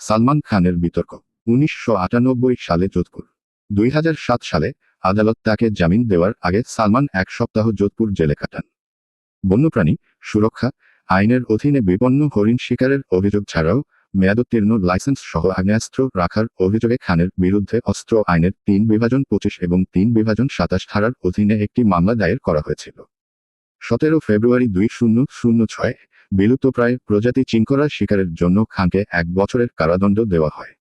সালমান খানের বিতর্ক, উনিশশো আটানব্বই সালে যোধপুর। দুই সালে আদালত তাকে জামিন দেওয়ার আগে সালমান এক সপ্তাহ যোধপুর জেলে কাটান। বন্যপ্রাণী সুরক্ষা, আইনের অধীনে বিপন্ন হরিণ শিকারের অভিযোগ ছাড়াও মেয়াদোত্তীর্ণ লাইসেন্স সহ আগ্নেয়াস্ত্র রাখার অভিযোগে খানের বিরুদ্ধে অস্ত্র আইনের তিন বিভাজন পঁচিশ এবং তিন বিভাজন সাতাশ ধারার অধীনে একটি মামলা দায়ের করা হয়েছিল। সতেরো ফেব্রুয়ারি দুই শূন্য শূন্য ছয় বিলুপ্তপ্রায় প্রজাতি চিঙ্করা শিকারের জন্য খানকে এক বছরের কারাদণ্ড দেওয়া হয়।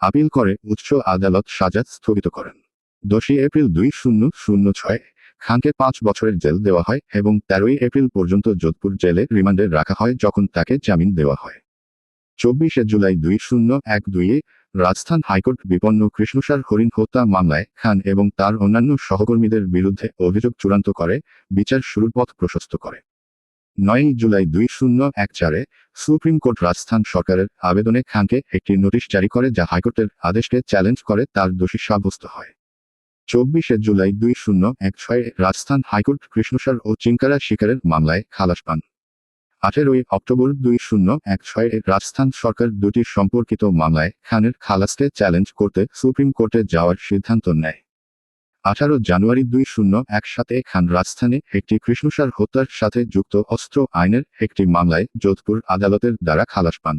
আপিল করে উচ্চ আদালত সাজা স্থগিত করেন। দশই এপ্রিল দুই শূন্য শূন্য ছয় খানকে পাঁচ বছরের জেল দেওয়া হয় এবং তেরোই এপ্রিল পর্যন্ত যোধপুর জেলে রিমান্ডে রাখা হয় যখন তাকে জামিন দেওয়া হয়। চব্বিশে জুলাই দুই শূন্য এক দুইয়ে রাজস্থান হাইকোর্ট বিপন্ন কৃষ্ণসার হরিণ হত্যা মামলায় খান এবং তার অন্যান্য সহকর্মীদের বিরুদ্ধে অভিযোগ চূড়ান্ত করে বিচার শুরুর পথ প্রশস্ত করে। নয়ই জুলাই দুই শূন্য এক চারে সুপ্রিম কোর্ট রাজস্থান সরকারের আবেদনে খানকে একটি নোটিশ জারি করে যা হাইকোর্টের আদেশকে চ্যালেঞ্জ করে তার দোষী সাব্যস্ত হয়। চব্বিশে জুলাই দুই শূন্য এক ছয়ে রাজস্থান হাইকোর্ট কৃষ্ণসার ও চিঙ্কারা শিকারের মামলায় খালাস পান। আঠেরোই অক্টোবর দুই শূন্য এক ছয়ে রাজস্থান সরকার দুটি সম্পর্কিত মামলায় খানের খালাসকে চ্যালেঞ্জ করতে সুপ্রিম কোর্টে যাওয়ার সিদ্ধান্ত নেয়। আঠারো জানুয়ারি দুই শূন্য এক সাথে খান রাজস্থানে একটি কৃষ্ণসার হত্যার সাথে যুক্ত অস্ত্র আইনের একটি মামলায় যোধপুর আদালতের দ্বারা খালাস পান।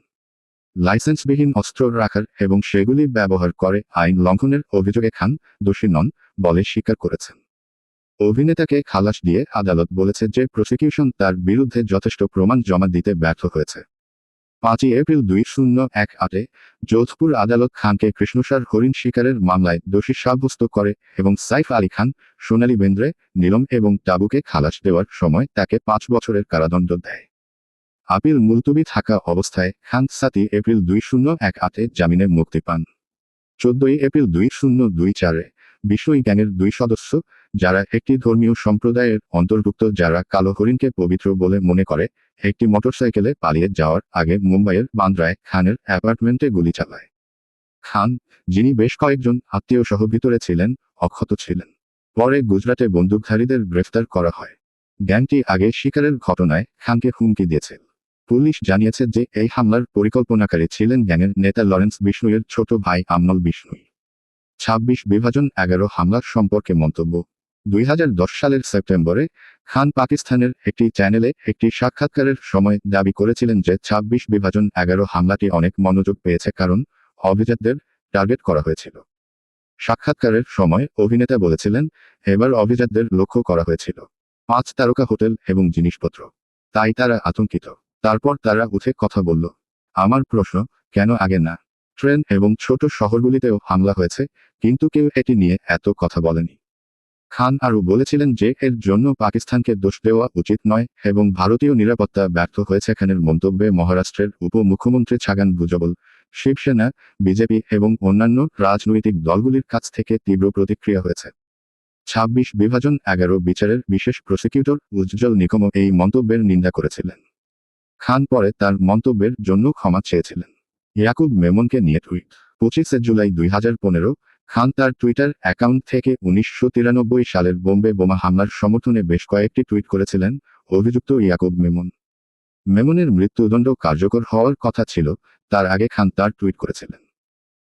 লাইসেন্সবিহীন অস্ত্র রাখার এবং সেগুলি ব্যবহার করে আইন লঙ্ঘনের অভিযোগে খান দোষী নন বলে স্বীকার করেছেন। অভিনেতাকে খালাস দিয়ে আদালত বলেছে যে প্রসিকিউশন তার বিরুদ্ধে যথেষ্ট প্রমাণ জমা দিতে ব্যর্থ হয়েছে। পাঁচই এপ্রিল দুই শূন্য এক আটে যোধপুর আদালত খানকে কৃষ্ণসার হরিণ শিকারের মামলায় দোষী সাব্যস্ত করে এবং সাইফ আলী খান, সোনালী বেন্দ্রে, নীলম এবং টাবুকে খালাস দেওয়ার সময় তাকে পাঁচ বছরের কারাদণ্ড দেয়। আপিল মুলতবি থাকা অবস্থায় খান সাতি এপ্রিল দুই শূন্য এক আটে জামিনে মুক্তি পান। চোদ্দই এপ্রিল দুই শূন্য দুই চারে বিশ্বই গ্যাংয়ের দুই সদস্য, যারা একটি ধর্মীয় সম্প্রদায়ের অন্তর্ভুক্ত, যারা কালো হরিণকে পবিত্র বলে মনে করে, একটি মোটরসাইকেলে পালিয়ে যাওয়ার আগে মুম্বাইয়ের বান্দ্রায় খানের অ্যাপার্টমেন্টে গুলি চালায়। খান, যিনি বেশ কয়েকজন আত্মীয় সহ ভিতরে ছিলেন, অক্ষত ছিলেন। পরে গুজরাটে বন্দুকধারীদের গ্রেফতার করা হয়। গ্যাংটি আগে শিকারের ঘটনায় খানকে হুমকি দিয়েছে। পুলিশ জানিয়েছে যে, এই হামলার পরিকল্পনাকারী ছিলেন গ্যাংয়ের নেতা লরেন্স বিষ্ণুয়ের ছোট ভাই আমনল বিষ্ণুই। ছাব্বিশ বিভাজন এগারো হামলার সম্পর্কে মন্তব্য। দুই সালের সেপ্টেম্বরে খান পাকিস্তানের একটি চ্যানেলে একটি সাক্ষাৎকারের সময় দাবি করেছিলেন যে ছাব্বিশ বিভাজন এগারো হামলাটি অনেক মনোযোগ পেয়েছে কারণ অভিজাতদের টার্গেট করা হয়েছিল। সাক্ষাৎকারের সময় অভিনেতা বলেছিলেন, এবার অভিজাতদের লক্ষ্য করা হয়েছিল। পাঁচ তারকা হোটেল এবং জিনিসপত্র। তাই তারা আতঙ্কিত। তারপর তারা উঠে কথা বলল, আমার প্রশ্ন কেন আগে না? ট্রেন এবং ছোট শহরগুলিতেও হামলা হয়েছে, কিন্তু কেউ এটি নিয়ে এত কথা বলেনি। খান আরও বলেছিলেন যে, এর জন্য পাকিস্তানকে দোষ দেওয়া উচিত নয় এবং ভারতীয় নিরাপত্তা ব্যর্থ হয়েছে খানের মন্তব্যে মহারাষ্ট্রের উপমুখ্যমন্ত্রী ছাগান ভুজবল, শিবসেনা, বিজেপি এবং অন্যান্য রাজনৈতিক দলগুলির কাছ থেকে তীব্র প্রতিক্রিয়া হয়েছে। ছাব্বিশ বিভাজন এগারো বিচারের বিশেষ প্রসিকিউটর উজ্জ্বল নিকম এই মন্তব্যের নিন্দা করেছিলেন। খান পরে তার মন্তব্যের জন্য ক্ষমা চেয়েছিলেন। ইয়াকুব মেমনকে নিয়ে টুইট। পঁচিশে জুলাই দুই হাজার পনেরো, খান তার টুইটার অ্যাকাউন্ট থেকে উনিশশো তিরানব্বই সালের বোম্বে বোমা হামলার সমর্থনে বেশ কয়েকটি টুইট করেছিলেন অভিযুক্ত ইয়াকুব মেমন। মেমনের মৃত্যুদণ্ড কার্যকর হওয়ার কথা ছিল, তার আগে খান তার টুইট করেছিলেন।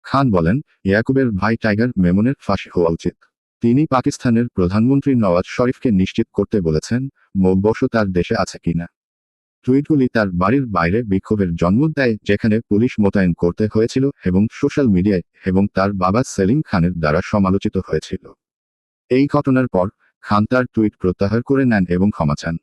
খান বলেন, ইয়াকুবের ভাই টাইগার মেমনের ফাঁসি হওয়া উচিত। তিনি পাকিস্তানের প্রধানমন্ত্রী নওয়াজ শরীফকে নিশ্চিত করতে বলেছেন মৌবশ তার দেশে আছে কিনা। টুইটগুলি তার বাড়ির বাইরে বিক্ষোভের জন্ম দেয়, যেখানে পুলিশ মোতায়েন করতে হয়েছিল এবং সোশ্যাল মিডিয়ায় এবং তার বাবা সেলিম খানের দ্বারা সমালোচিত হয়েছিল। এই ঘটনার পর খান তার টুইট প্রত্যাহার করে নেন এবং ক্ষমা চান।